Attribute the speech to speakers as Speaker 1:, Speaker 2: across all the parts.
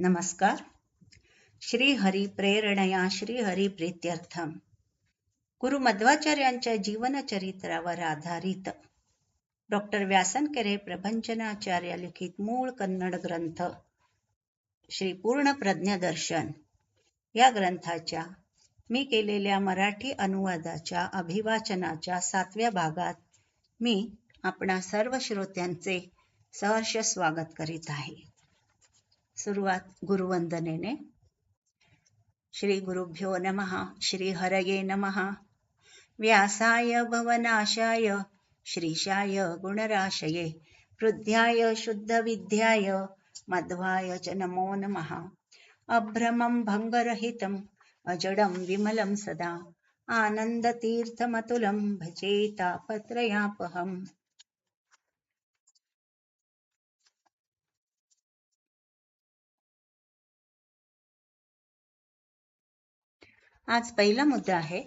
Speaker 1: नमस्कार. श्री हरी प्रेरणया श्री हरी प्रीत्यर्थम. गुरु मध्वाचार्यांच्या जीवनचरित्रावर आधारित डॉक्टर व्यासनकेरे प्रभंजनाचार्य लिखित मूळ कन्नड ग्रंथ श्री पूर्ण प्रज्ञदर्शन या ग्रंथाच्या मी केलेल्या मराठी अनुवादाच्या अभिवाचनाच्या सातव्या भागात मी आपणा सर्व श्रोत्यांचे सहर्ष स्वागत करीत आहे. सुरुवात गुरुवंदनेने. श्री गुरुभ्यो नमः श्री हरये नमः. व्यासाय भवनाशाय श्रीशाय गुणराशये हृद्याय शुद्धविद्याय मध्वाय च नमो नमः. अभ्रमं भङ्गरहितम् अजडं विमलं सदा. आनन्दतीर्थमतुलं भजे तापत्रयापहम्. आज पहिला मुद्दा आहे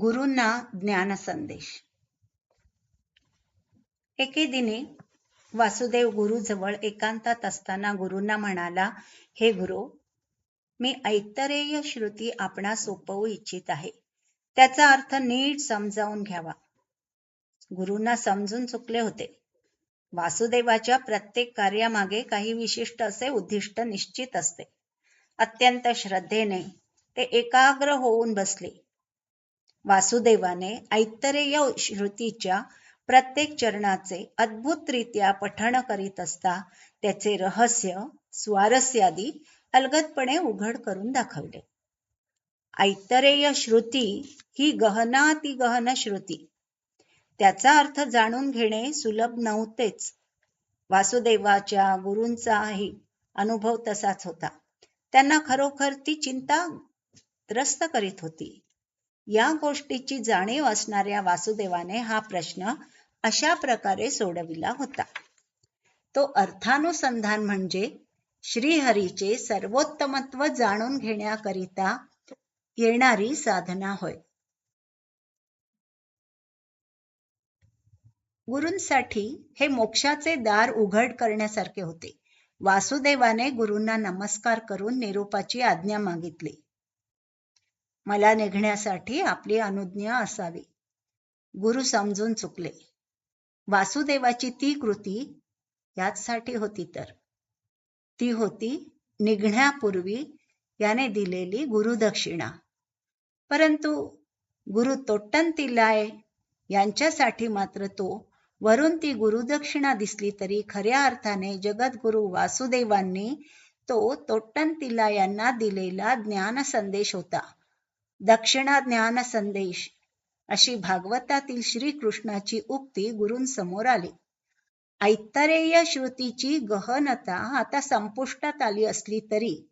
Speaker 1: गुरूंना ज्ञान संदेश एके दिने वासुदेव गुरुजवळ एकांतात असताना गुरुंना म्हणाला हे गुरु मी ऐतरेय श्रुती आपणा सोपवू इच्छित आहे. त्याचा अर्थ नीट समजावून घ्यावा. गुरुंना समजून चुकले होते. वासुदेवाच्या प्रत्येक कार्यामागे काही विशिष्ट असे उद्दिष्ट निश्चित असते. अत्यंत श्रद्धेने ते एकाग्र होऊन बसले. वासुदेवाने ऐतरेय श्रुतीच्या प्रत्येक चरणाचे अद्भुतरित्या पठण करीत असता त्याचे रहस्य स्वारस्यादी अलगदपणे उघड करून दाखवले. ऐतरेय श्रुती ही गहनाती गहन श्रुती. त्याचा अर्थ जाणून घेणे सुलभ नव्हतेच. वासुदेवाच्या गुरूंचाही अनुभव तसाच होता. त्यांना खरोखर ती चिंता त्रस्त करीत होती. या गोष्टीची जाणीव असणाऱ्या वासुदेवाने हा प्रश्न अशा प्रकारे सोडविला होता. तो अर्थानुसंधान म्हणजे श्रीहरीचे सर्वोत्तमत्व जाणून घेण्याकरिता येणारी साधना होय. गुरूंसाठी हे मोक्षाचे दार उघड करण्यासारखे होते. वासुदेवाने गुरूंना नमस्कार करून निरूपाची आज्ञा मागितली. मला निघण्यासाठी आपली अनुज्ञा असावी. गुरु समजून चुकले. वासुदेवाची ती कृती याचसाठी होती तर. ती होती निघण्यापूर्वी याने दिलेली गुरुदक्षिणा परंतु गुरु तोट्टंतिलाय यांच्यासाठी मात्र तो वरून ती गुरुदक्षिणा दिसली तरी खऱ्या अर्थाने जगद्गुरु वासुदेवांनी तो तोट्टंतिला यांना दिलेला ज्ञान संदेश होता. दक्षिणा ज्ञान संदेश अशी भागवतातील श्रीकृष्णाची उक्ती गुरूंसमोर आली. ऐतरेय श्रुतीची गहनता आता संपुष्टात आली असली तरी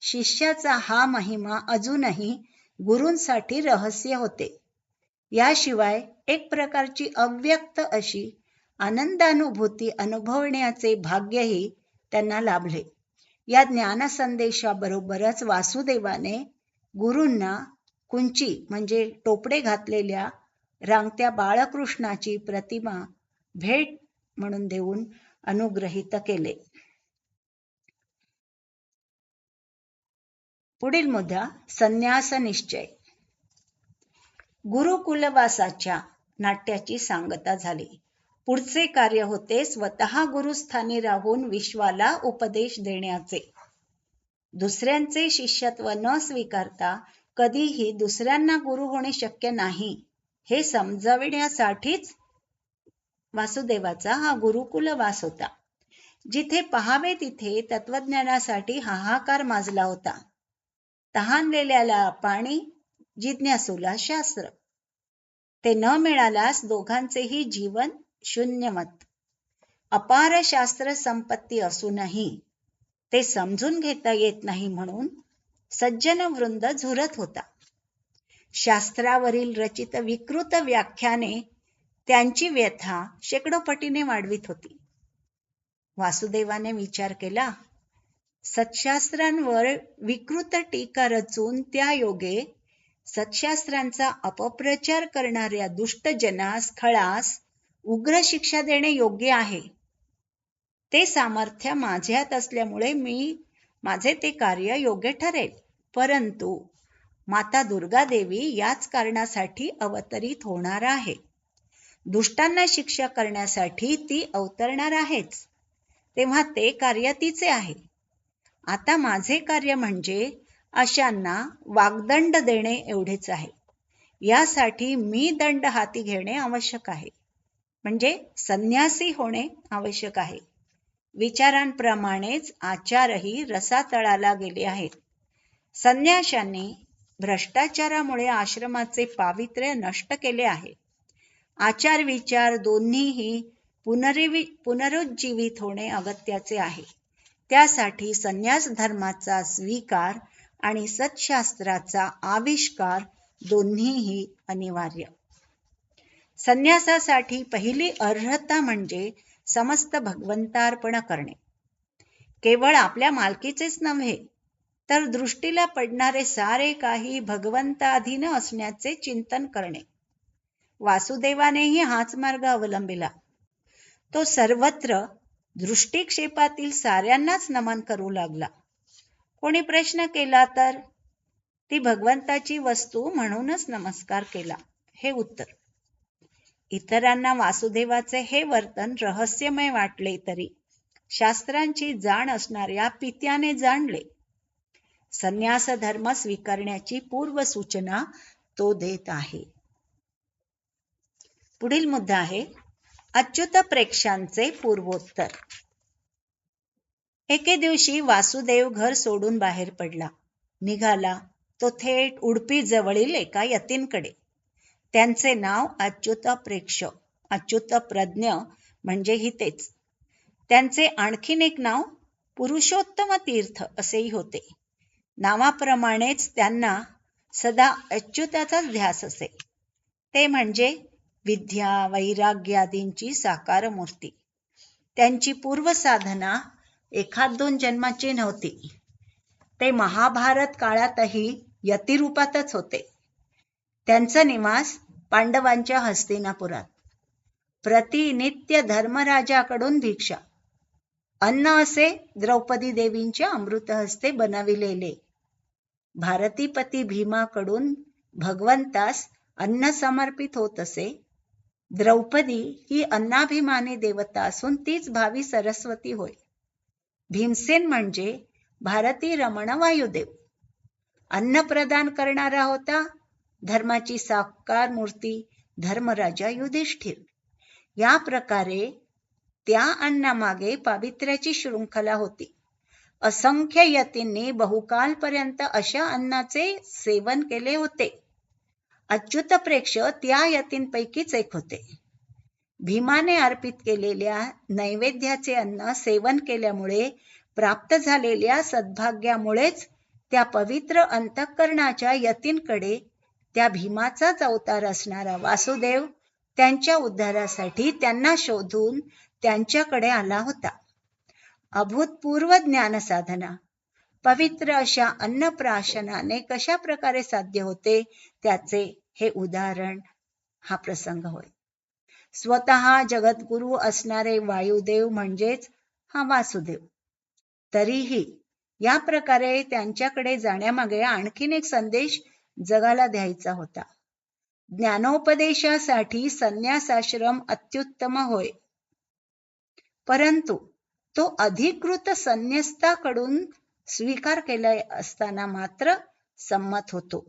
Speaker 1: शिष्याचा हा महिमा अजूनही गुरूंसाठी रहस्य होते. याशिवाय एक प्रकारची अव्यक्त अशी आनंदानुभूती अनुभवण्याचे भाग्यही त्यांना लाभले. या ज्ञानसंदेशाबरोबरच वासुदेवाने गुरूंना कुंची म्हणजे टोपडे घातलेल्या रांगत्या बाळकृष्णाची प्रतिमा भेट म्हणून देऊन अनुग्रहित केले. पुढील मुद्दा संन्यास निश्चय. गुरुकुलवासाच्या नाट्याची सांगता झाली. पुढचे कार्य होते स्वतः गुरुस्थानी राहून विश्वाला उपदेश देण्याचे. दुसऱ्यांचे शिष्यत्व न स्वीकारता कधीही दुसऱ्यांना गुरु होणे शक्य नाही. हे समजाविण्यासाठीच वासुदेवाचा हा गुरुकुल वास होता. जिथे पहावे तिथे तत्वज्ञानासाठी हाहाकार माजला होता. तहानलेल्याला पाणी जिज्ञासूला शास्त्र. ते न मिळाल्यास दोघांचेही जीवन शून्यमत. अपार शास्त्र संपत्ती असूनही ते समजून घेता येत नाही म्हणून सज्जन वृंद झुरत होता. शास्त्रावरील रचित विकृत व्याख्याने त्यांची व्यथा शेकडो पटीने वाढवित होती. वासुदेवाने विचार केला सत्शास्त्रांवर विकृत टीका रचून त्या योगे सत्शास्त्रांचा अपप्रचार करणाऱ्या दुष्टजनास खळास उग्र शिक्षा देणे योग्य आहे. ते सामर्थ्य माझ्यात असल्यामुळे मी माझे ते कार्य योग्य ठरेल. परंतु माता दुर्गा देवी याच कारणासाठी अवतरित होणार आहे. दुष्टांना शिक्षा करण्यासाठी ती अवतरणार आहेच. तेव्हा ते कार्य तिचे आहे. आता माझे कार्य म्हणजे अशांना वागदंड देणे एवढेच आहे. यासाठी मी दंड हाती घेणे आवश्यक आहे. म्हणजे संन्यासी होणे आवश्यक आहे. विचारांप्रमाणेच आचारही रसातळाला गेले आहेत. संन्याशांनी भ्रष्टाचारामुळे आश्रमाचे पावित्र्य नष्ट केले आहे. आचार विचार दोन्हीही पुनरिवि पुनरुज्जीवित होणे अगत्याचे आहे. त्यासाठी संन्यास धर्माचा स्वीकार आणि सत्शास्त्राचा आविष्कार दोन्हीही अनिवार्य. संन्यासासाठी पहिली अर्हता म्हणजे समस्त भगवंतार्पण करणे. केवळ आपल्या मालकीचेच नव्हे तर दृष्टीला पडणारे सारे काही भगवंताधीन असण्याचे चिंतन करणे. वासुदेवानेही हाच मार्ग अवलंबिला. तो सर्वत्र दृष्टिक्षेपातील साऱ्यांनाच नमन करू लागला. कोणी प्रश्न केला तर ती भगवंताची वस्तू म्हणूनच नमस्कार केला हे उत्तर. इतरांना वासुदेवाचे हे वर्तन रहस्यमय वाटले तरी. शास्त्रांची जाण असणाऱ्या पित्याने जाणले. संन्यास धर्म स्वीकारण्याची पूर्व सूचना तो देत आहे. पुढील मुद्दा आहे अच्युत प्रेक्षांचे पूर्वोत्तर. एके दिवशी वासुदेव घर सोडून बाहेर पडला. निघाला तो थेट उडपी जवळील एका यतींकडे. त्यांचे नाव अच्युत प्रेक्ष अच्युत प्रज्ञ म्हणजे हितेच त्यांचे आणखीन एक नाव पुरुषोत्तम तीर्थ असेही होते. नावाप्रमाणेच त्यांना सदा अच्युताचाच ध्यास असे. ते म्हणजे विद्या वैराग्यादींची साकार मूर्ती त्यांची पूर्वसाधना एखाद दोन जन्माची नव्हती. ते महाभारत काळातही यतिरूपातच होते. त्यांचा निवास पांडवांच्या हस्तिनापुरात प्रतिनित्य धर्मराजाकडून भिक्षा. अन्न असे द्रौपदी देवींच्या अमृत हस्ते बनविलेले. भारतीपती भीमाकडून भगवंतास अन्न समर्पित होत असे. द्रौपदी ही अन्नाभिमानी देवता असून तीच भावी सरस्वती होय. भीमसेन म्हणजे भारती रमण वायुदेव अन्न प्रदान करणारा होता धर्माची साकार मूर्ती धर्मराजा युधिष्ठिर. या प्रकारे त्या अन्नामागे पावित्र्याची शृंखला होती. असंख्य यतींनी बहुकालपर्यंत अशा अन्नाचे सेवन केले होते. अच्युत प्रेक्ष त्या यतींपैकीच एक होते. भीमाने अर्पित केलेल्या नैवेद्याचे अन्न सेवन केल्यामुळे प्राप्त झालेल्या सद्भाग्यामुळेच त्या पवित्र अंतःकरणाच्या यतींकडे त्या भीमाचाच अवतार असणारा वासुदेव त्यांच्या उद्धारासाठी त्यांना शोधून त्यांच्याकडे आला होता. अभूतपूर्व ज्ञान साधना. पवित्र अशा अन्नप्राशनाने कशा प्रकारे साध्य होते त्याचे हे उदाहरण हा प्रसंग होय. स्वतः जगद्गुरु असणारे वायुदेव म्हणजेच हा वासुदेव. तरीही या प्रकारे त्यांच्याकडे जाण्यामागे आणखीन एक संदेश जगाला द्यायचा होता. ज्ञानोपदेशासाठी संन्यासाश्रम अत्युत्तम होय. परंतु तो अधिकृत संन्यस्ताकडून स्वीकार केला असताना मात्र संमत होतो.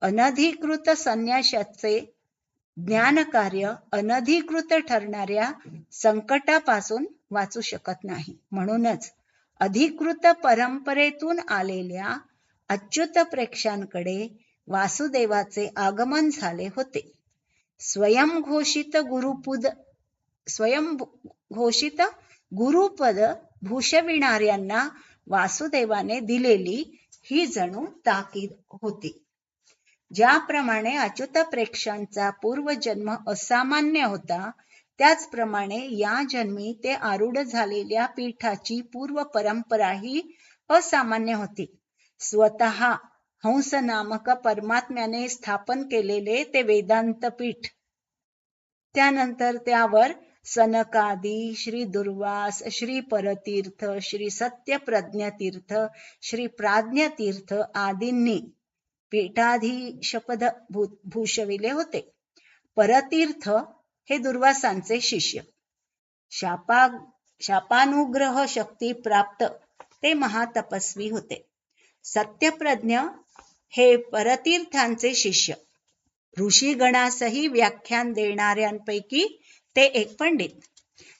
Speaker 1: अनधिकृत संन्यासाचे ज्ञानकार्य अनधिकृत ठरणाऱ्या संकटापासून वाचू शकत नाही. म्हणूनच अधिकृत परंपरेतून आलेल्या अच्युत प्रेक्षांकडे वासुदेवाचे आगमन झाले होते. स्वयंघोषित गुरुपुद स्वयंघोषित गुरुपद भूषविणाऱ्यांना वासुदेवाने दिलेली ही जणू ताकीद होती. ज्याप्रमाणे अच्युत प्रेक्षांचा पूर्वजन्म असामान्य होता त्याचप्रमाणे या जन्मी ते आरूढ झालेल्या पीठाची पूर्व परंपराही असामान्य होती. स्वतः हंस नामक परमात्म्याने स्थापन केलेले ते वेदांत पीठ त्यानंतर त्यावर सनकादी श्री दुर्वास श्री परतीर्थ श्री सत्यप्रज्ञतीर्थ श्री प्राज्ञतीर्थ आदींनी पीठाधीशपद भूषविले होते. परतीर्थ हे दुर्वासांचे शिष्य. शापा शापानुग्रह शक्ती प्राप्त ते महातपस्वी होते. सत्यप्रज्ञ हे परतीर्थांचे शिष्य. ऋषीगणासही व्याख्यान देणाऱ्यांपैकी ते एक पंडित.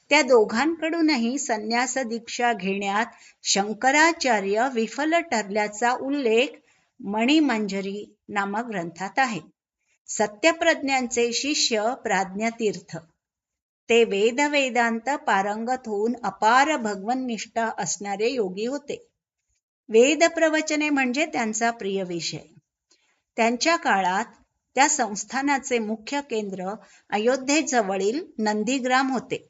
Speaker 1: त्या दोघांकडूनही संन्यास दीक्षा घेण्यात शंकराचार्य विफल ठरल्याचा उल्लेख मणिमंजरी नामक ग्रंथात आहे. सत्यप्रज्ञांचे शिष्य प्राज्ञतीर्थ. ते वेद वेदांत पारंगत होऊन अपार भगवन निष्ठा असणारे योगी होते. वेद प्रवचने म्हणजे त्यांचा प्रिय विषय. त्यांच्या काळात त्या संस्थानाचे मुख्य केंद्र अयोध्येजवळील नंदीग्राम होते.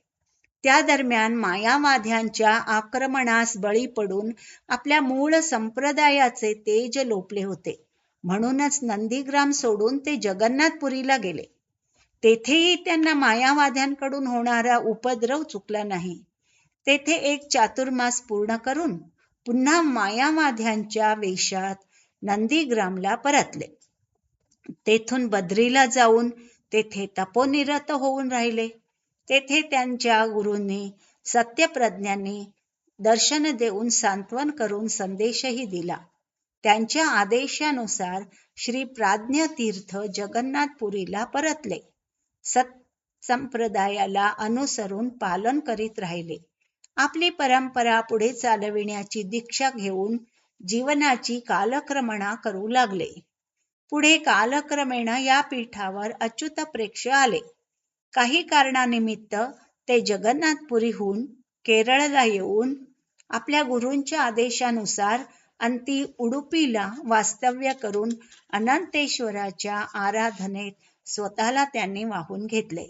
Speaker 1: त्या दरम्यान मायावाद्यांच्या आक्रमणास बळी पडून आपल्या मूळ संप्रदायाचे तेज लोपले होते. म्हणूनच नंदीग्राम सोडून ते जगन्नाथपुरीला गेले. तेथेही त्यांना मायावाद्यांकडून होणारा उपद्रव चुकला नाही. तेथे एक चातुर्मास पूर्ण करून पुन्हा मायामाध्यांच्या वेशात नंदीग्रामला परतले. तेथून बद्रीला जाऊन तेथे तपोनिरत होऊन राहिले. तेथे त्यांच्या गुरूंनी सत्यप्रज्ञांनी दर्शन देऊन सांत्वन करून संदेशही दिला. त्यांच्या आदेशानुसार श्री प्राज्ञ तीर्थ जगन्नाथपुरीला परतले. सत संप्रदायाला अनुसरून पालन करीत राहिले. आपली परंपरा पुढे चालविण्याची दीक्षा घेऊन जीवनाची कालक्रमणा करू लागले. पुढे कालक्रमेण या पीठावर अच्युत प्रेक्ष आले. काही कारणानिमित्त ते जगन्नाथपुरीहून केरळला येऊन आपल्या गुरूंच्या आदेशानुसार अंती उडुपीला वास्तव्य करून अनंतेश्वराच्या आराधनेत स्वतःला त्यांनी वाहून घेतले.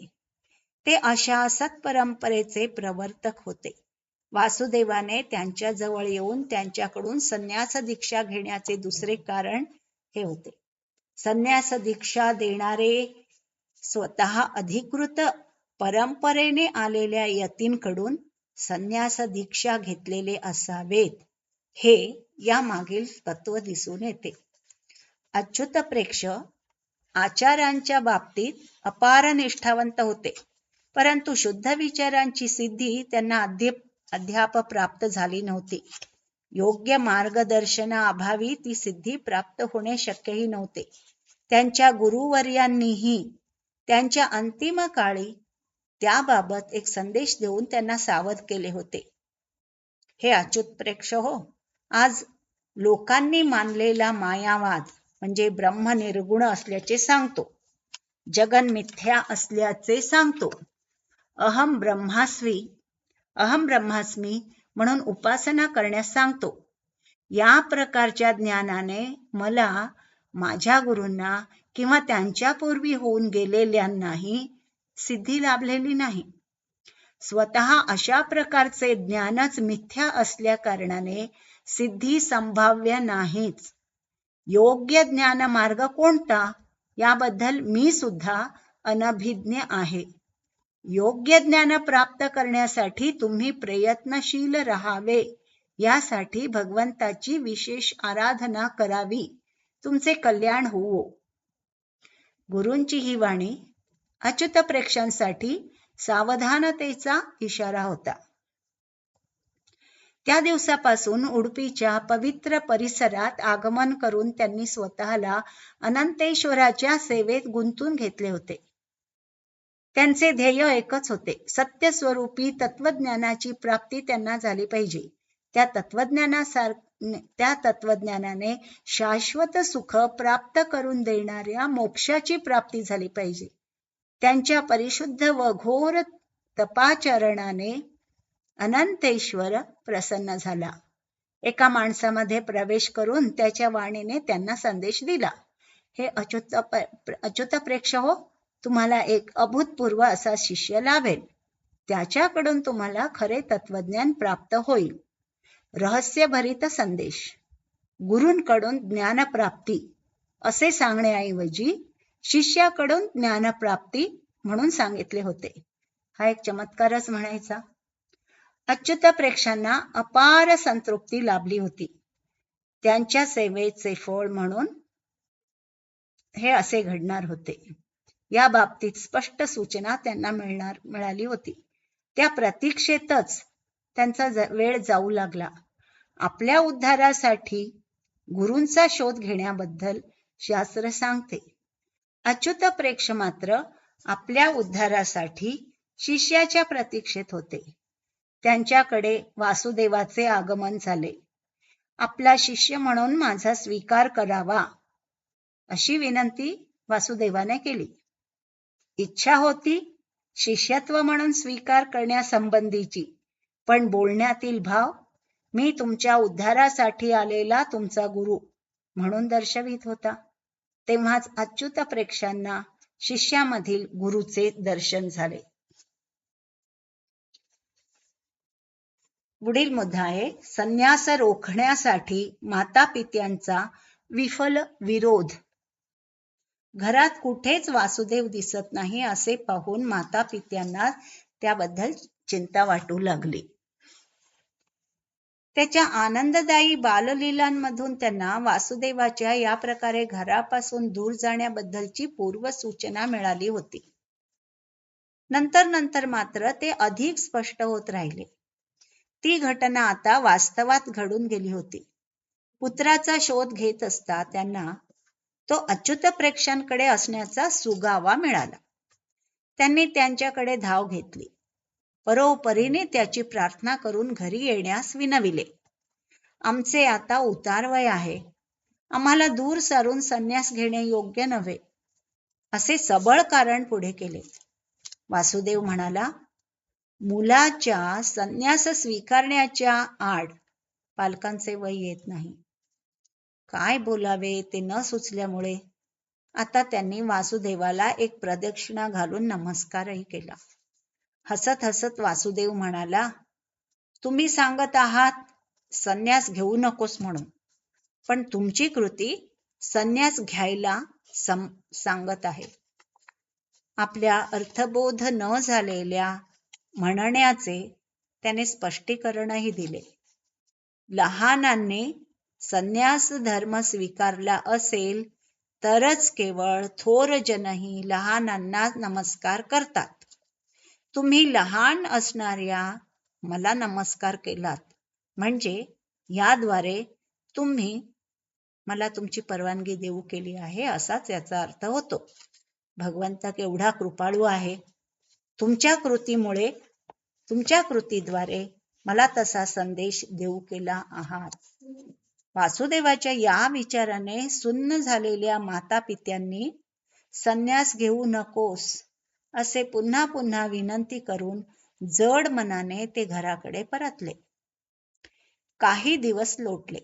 Speaker 1: ते अशा सत्परंपरेचे प्रवर्तक होते. वासुदेवाने त्यांच्या जवळ येऊन त्यांच्याकडून संन्यास दीक्षा घेण्याचे दुसरे कारण हे होते. संन्यास दीक्षा देणारे स्वतः अधिकृत परंपरेने आलेल्या यतींकडून संन्यास दीक्षा घेतलेले असावेत हे या मागील तत्व दिसून येते. अच्युत प्रेक्ष आचारांच्या बाबतीत अपार निष्ठावंत होते परंतु शुद्ध विचारांची सिद्धी त्यांना अद्याप अद्याप प्राप्त झाली नव्हती. योग्य मार्गदर्शनाअभावी ती सिद्धी प्राप्त होणे शक्यही नव्हते. त्यांच्या गुरुवर्यांनीही त्यांच्या अंतिम काळी त्याबाबत एक संदेश देऊन त्यांना सावध केले होते. हे अच्युत प्रेक्ष हो आज लोकांनी मानलेला मायावाद म्हणजे ब्रह्म निर्गुण असल्याचे सांगतो. जगन मिथ्या असल्याचे सांगतो. अहम ब्रह्मास्वी अहम ब्रह्मास्मी म्हणून उपासना करण्यास सांगतो. या प्रकारच्या ज्ञानाने मला माझ्या गुरूंना किंवा त्यांच्या पूर्वी होऊन गेलेल्यांनाही सिद्धी लाभलेली नाही. स्वतः अशा प्रकारचे ज्ञानच मिथ्या असल्या कारणाने सिद्धी संभाव्य नाहीच. योग्य ज्ञान मार्ग कोणता? याबद्दल मी सुद्धा अनभिज्ञ आहे. योग्य ज्ञान प्राप्त करण्यासाठी तुम्ही प्रयत्नशील राहावे. यासाठी भगवंताची विशेष आराधना करावी. तुमचे कल्याण होवो. गुरूंची ही वाणी अच्युत प्रेक्षांसाठी सावधानतेचा इशारा होता. त्या दिवसापासून उडपीच्या पवित्र परिसरात आगमन करून त्यांनी स्वतःला अनंतेश्वराच्या सेवेत गुंतून घेतले होते. त्यांचे ध्येय एकच होते. सत्य स्वरूपी तत्वज्ञानाची प्राप्ती त्यांना झाली पाहिजे. त्या तत्वज्ञानासार त्या तत्वज्ञानाने शाश्वत सुख प्राप्त करून देणाऱ्या मोक्षाची प्राप्ती झाली पाहिजे. त्यांच्या परिशुद्ध व घोर तपाचरणाने अनंतेश्वर प्रसन्न झाला. एका माणसामध्ये प्रवेश करून त्याच्या वाणीने त्यांना संदेश दिला. हे अच्युत अच्युत प्रेक्ष हो तुम्हाला एक अभूतपूर्व असा शिष्य लाभेल. त्याच्याकडून तुम्हाला खरे तत्वज्ञान प्राप्त होईल. रहस्यभरित संदेश. गुरूंकडून ज्ञानप्राप्ती. असे सांगण्याऐवजी शिष्याकडून ज्ञानप्राप्ती म्हणून सांगितले होते. हा एक चमत्कारच म्हणायचा. अच्युत प्रेक्षांना अपार संतृप्ती लाभली होती. त्यांच्या सेवेचे फळ म्हणून हे असे घडणार होते. या बाबतीत स्पष्ट सूचना त्यांना मिळणार मिळाली होती. त्या प्रतीक्षेतच त्यांचा वेळ जाऊ लागला. आपल्या उद्धारासाठी गुरूंचा शोध घेण्याबद्दल शास्त्र सांगते. अच्युत प्रेक्ष मात्र आपल्या उद्धारासाठी शिष्याच्या प्रतीक्षेत होते. त्यांच्याकडे वासुदेवाचे आगमन झाले. आपला शिष्य म्हणून माझा स्वीकार करावा अशी विनंती वासुदेवाने केली. इच्छा होती शिष्यत्व म्हणून स्वीकार करण्यासंबंधीची. पण बोलण्यातील भाव मी तुमच्या उद्धारासाठी आलेला तुमचा गुरु म्हणून दर्शवित होता. तेव्हाच अच्युत प्रेक्षांना शिष्यामधील गुरुचे दर्शन झाले. पुढील मुद्दा आहे संन्यास रोखण्यासाठी माता पित्यांचा विफल विरोध. घरात कुठेच वासुदेव दिसत नाही असे पाहून माता पित्यांना त्याबद्दल चिंता वाटू लागली. त्याच्या आनंददायी बाललीलांमधून त्यांना वासुदेवाच्या या प्रकारे घरापासून दूर जाण्याबद्दलची पूर्व सूचना मिळाली होती. नंतर नंतर मात्र ते अधिक स्पष्ट होत राहिले. ती घटना आता वास्तवात घडून गेली होती. पुत्राचा शोध घेत असता त्यांना तो अच्युत प्रेक्षांकडे असण्याचा सुगावा मिळाला. त्यांनी त्यांच्याकडे धाव घेतली. परोपरीने त्याची प्रार्थना करून घरी येण्यास विनविले. आमचे आता उतारवय आहे. आम्हाला दूर सारून संन्यास घेणे योग्य नव्हे. असे सबळ कारण पुढे केले. वासुदेव म्हणाला मुलाच्या संन्यास स्वीकारण्याच्या आड पालकांचे वय येत नाही. काय बोलावे ते न सुचल्यामुळे आता त्यांनी वासुदेवाला एक प्रदक्षिणा घालून नमस्कारही केला. हसत हसत वासुदेव म्हणाला तुम्ही सांगत आहात संन्यास घेऊ नकोस म्हणून. पण तुमची कृती संन्यास घ्यायला सांगत आहे. आपल्या अर्थबोध न झालेल्या म्हणण्याचे त्याने स्पष्टीकरणही दिले. लहानांनी संन्यास धर्म स्वीकारला असेल तरच केवळ थोर जनही लहानांना नमस्कार करतात. तुम्ही लहान असणाऱ्या मला नमस्कार केलात. म्हणजे याद्वारे तुम्ही मला तुमची परवानगी देऊ केली आहे असाच याचा अर्थ होतो. भगवंत केवढा कृपाळू आहे. तुमच्या कृतीमुळे तुमच्या कृतीद्वारे मला तसा संदेश देऊ केला आहात. वासुदेवाच्या या विचाराने सुन्न झालेल्या माता पित्यांनी संन्यास घेऊ नकोस असे पुन्हा पुन्हा विनंती करून जड मनाने ते घराकडे परतले. काही दिवस लोटले.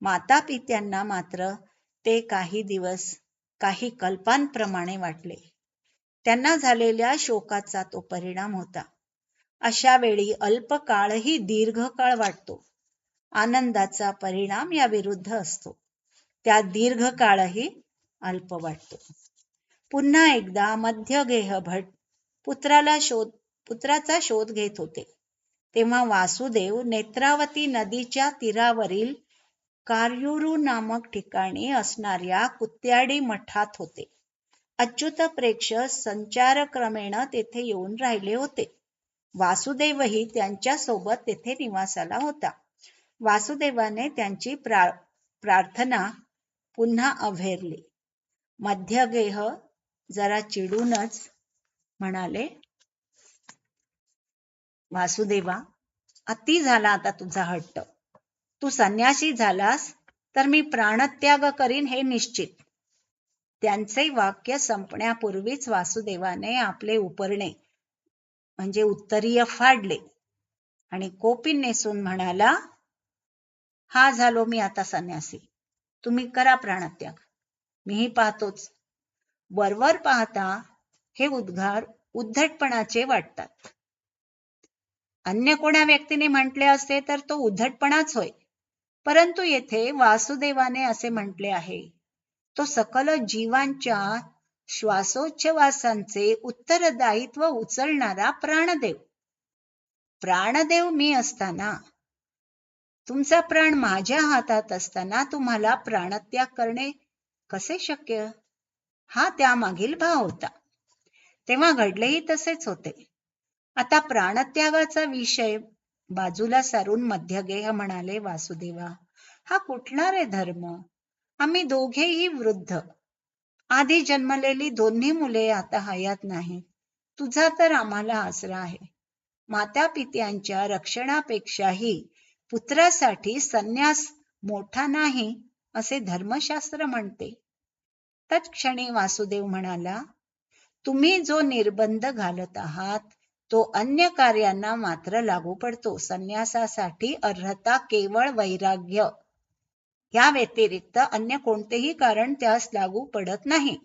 Speaker 1: माता पित्यांना मात्र ते काही दिवस काही कल्पांप्रमाणे वाटले. त्यांना झालेल्या शोकाचा तो परिणाम होता. अशा वेळी अल्पकाळही दीर्घकाळ वाटतो. आनंदाचा परिणाम या विरुद्ध असतो. त्या दीर्घकाळही अल्प वाटतो. पुन्हा एकदा मध्यगेह भट पुत्राला शोध पुत्राचा शोध घेत होते. तेव्हा वासुदेव नेत्रावती नदीच्या तीरावरील कार्युरू नामक ठिकाणी असणाऱ्या कुत्याडी मठात होते. अच्युत प्रेक्ष संचारक्रमेण तेथे येऊन राहिले होते. वासुदेवही त्यांच्यासोबत तेथे निवासाला होता. वासुदेवाने त्यांची प्रार्थना पुन्हा अभेरली मध्यगेह जरा चिडूनच म्हणाले वासुदेवा अति झाला आता तुझा हट्ट. तू संन्यासी झालास तर मी प्राणत्याग करीन हे निश्चित. त्यांचे वाक्य संपण्यापूर्वीच वासुदेवाने आपले उपरणे म्हणजे उत्तरीय फाडले. आणि कोपीन नेसून म्हणाला हा झालो मी आता संन्यासी. तुम्ही करा प्राणत्याग. मीही पाहतोच. वरवर पाहता हे उद्गार उद्धटपणाचे वाटतात. अन्य कोणा व्यक्तीने म्हटले असते तर तो उद्धटपणाच होय. परंतु येथे वासुदेवाने असे म्हटले आहे. तो सकल जीवांच्या श्वासोच्छवासांचे उत्तरदायित्व उचलणारा प्राणदेव. प्राणदेव मी असताना तुमचा प्राण माझ्या हातात असताना तुम्हाला प्राणत्याग करणे कसे शक्य? हा त्यामागील भाव होता. तेव्हा घडलेही तसेच होते. आता प्राणत्यागाचा विषय बाजूला सारून मध्यगेह म्हणाले वासुदेवा हा कुठला रे धर्म? आम्ही दोघेही वृद्ध. आधी जन्मलेली दोन्ही मुले आता हयात नाही. तुझा तर आम्हाला आसरा आहे. माता पित्यांच्या रक्षणापेक्षाही पुत्रासाठी संन्यास मोठा नाही असे धर्मशास्त्र म्हणते. तत्क्षणी वासुदेव म्हणाला तुम्ही जो निर्बंध घालत आहात तो अन्य कार्यांना मात्र लागू पडतो. संन्यासासाठी अर्हता केवळ वैराग्य. या व्यतिरिक्त अन्य कोणतेही कारण त्यास लागू पडत नाही.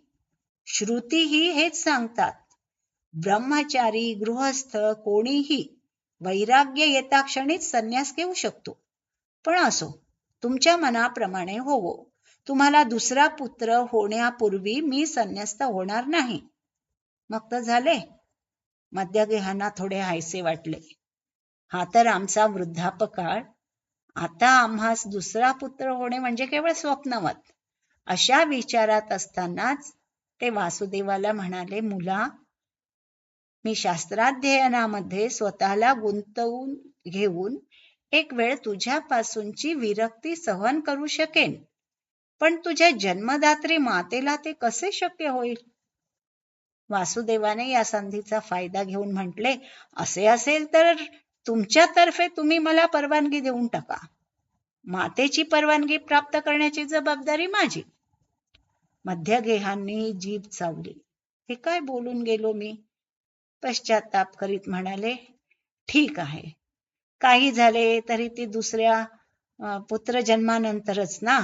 Speaker 1: श्रुतीही हेच सांगतात. ब्रह्मचारी गृहस्थ कोणीही वैराग्य येता क्षणीच संन्यास घेऊ शकतो. पण असो तुमच्या मनाप्रमाणे होवो. तुम्हाला दुसरा पुत्र होण्यापूर्वी मी संन्यास्त होणार नाही. मग तर झाले. मध्यगेहांना थोडे हायसे वाटले. हा तर आमचा वृद्धापकाळ. आता आम्हास दुसरा पुत्र होणे म्हणजे केवळ स्वप्नवत. अशा विचारात असतानाच ते वासुदेवाला म्हणाले मुला मी शास्त्राध्ययनामध्ये स्वतःला गुंतवून घेऊन एक वेळ तुझ्यापासूनची विरक्ती सहन करू शकेन. पण तुझ्या जन्मदात्री मातेला ते कसे शक्य होईल? वासुदेवाने या संधीचा फायदा घेऊन म्हटले असे असेल तर तुमच्यातर्फे तुम्ही मला परवानगी देऊन टाका. मातेची परवानगी प्राप्त करण्याची जबाबदारी माझी. मध्यगेहांनी जीभ चावली. हे काय बोलून गेलो मी? पश्चाताप करीत म्हणाले ठीक आहे. काही झाले तरी ती दुसऱ्या पुत्र जन्मानंतरच ना?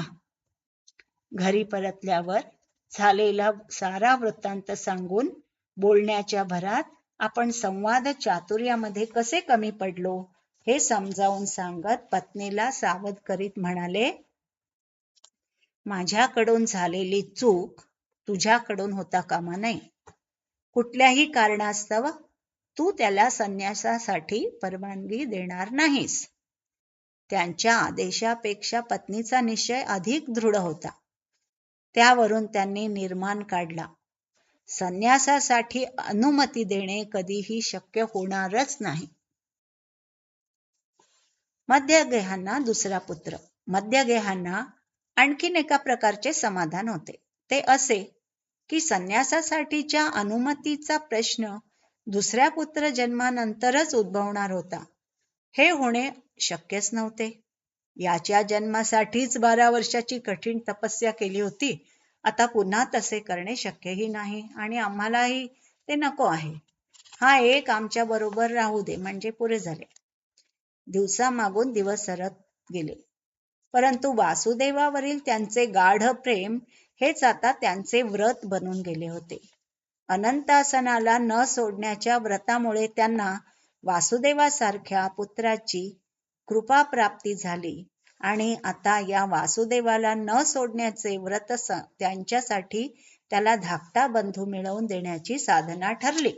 Speaker 1: घरी परतल्यावर झालेला सारा वृत्तांत सांगून बोलण्याच्या भरात आपण संवाद चातुर्यामध्ये कसे कमी पडलो हे समजावून सांगत पत्नीला सावध करीत म्हणाले माझ्याकडून झालेली चूक तुझ्याकडून होता कामा नाही कुठल्याही कारणास्तव तू त्याला संन्यासासाठी परवानगी देणार नाहीस. त्यांच्या आदेशापेक्षा पत्नीचा निश्चय अधिक दृढ होता. त्यावरून त्यांनी निर्माण काढला. संन्यासासाठी अनुमती देणे कधीही शक्य होणारच नाही. मध्यगेहांना दुसरा पुत्र. मध्यगेहांना आणखीन एका प्रकारचे समाधान होते. ते असे की संन्यासासाठीच्या अनुमतीचा प्रश्न दुसऱ्या पुत्र जन्मानंतरच उद्भवणार होता. हे होणे शक्यच नव्हते. याच्या जन्मासाठीच बारा वर्षाची कठीण तपस्या केली होती. आता पुन्हा तसे करणे शक्यही नाही आणि आम्हालाही ते नको आहे. हा एक आमच्या बरोबर राहू दे म्हणजे पुरे झाले. दिवसा मागून दिवस सरत गेले. परंतु वासुदेवावरील त्यांचे गाढ प्रेम हेच आता त्यांचे व्रत बनून गेले होते. अनंतासनाला न सोडण्याच्या व्रतामुळे त्यांना वासुदेवासारख्या पुत्राची कृपा प्राप्ती झाली आणि आता या वासुदेवाला न सोडण्याचे व्रत त्यांच्यासाठी त्याला धाकटा बंधू मिळवून देण्याची साधना ठरली.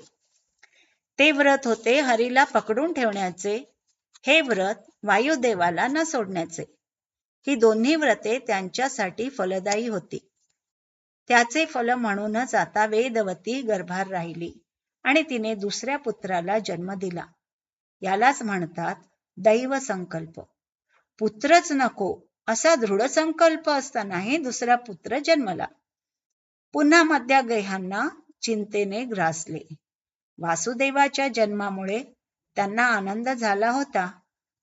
Speaker 1: ते व्रत होते हरीला पकडून ठेवण्याचे हे व्रत वायुदेवाला न सोडण्याचे. ही दोन्ही व्रते त्यांच्यासाठी फलदायी होती. त्याचे फल म्हणूनच आता वेदवती गर्भार राहिली आणि तिने दुसऱ्या पुत्राला जन्म दिला. यालाच म्हणतात दैव संकल्प. पुत्रच नको असा दृढ संकल्प असतानाही दुसरा पुत्र जन्मला. पुन्हा मध्यागेहांना चिंतेने ग्रासले. वासुदेवाच्या जन्मामुळे त्यांना आनंद झाला होता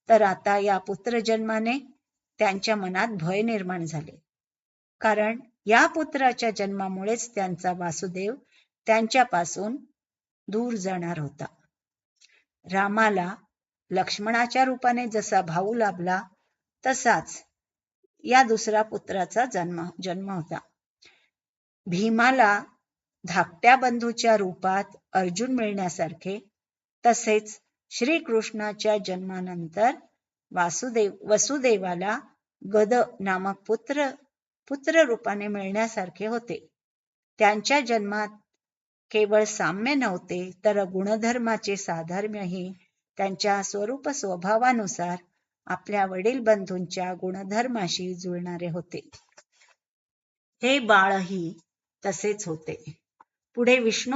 Speaker 1: तर आता या पुत्र जन्माने त्यांच्या मनात भय निर्माण झाले. कारण या पुत्राच्या जन्मामुळेच त्यांचा वासुदेव त्यांच्यापासून दूर जाणार होता. रामाला लक्ष्मणाच्या रूपाने जसा भाऊ लाभला तसाच या दुसऱ्या पुत्राचा जन्म जन्म होता. भीमाला धाकट्या बंधूच्या रूपात अर्जुन मिळण्यासारखे तसेच श्रीकृष्णाच्या जन्मानंतर वासुदेव वसुदेवाला गद नामक पुत्र पुत्र रूपाने मिळण्यासारखे होते. त्यांच्या जन्मात केवळ साम्य नव्हते तर गुणधर्माचे साधर्म्यही त्यांच्या स्वरूप स्वभावानुसार आपल्या वडील बंधूंच्या गुणधर्माशी जुळणारे होते. हे बाळही तसेच होते. पुढे विष्णू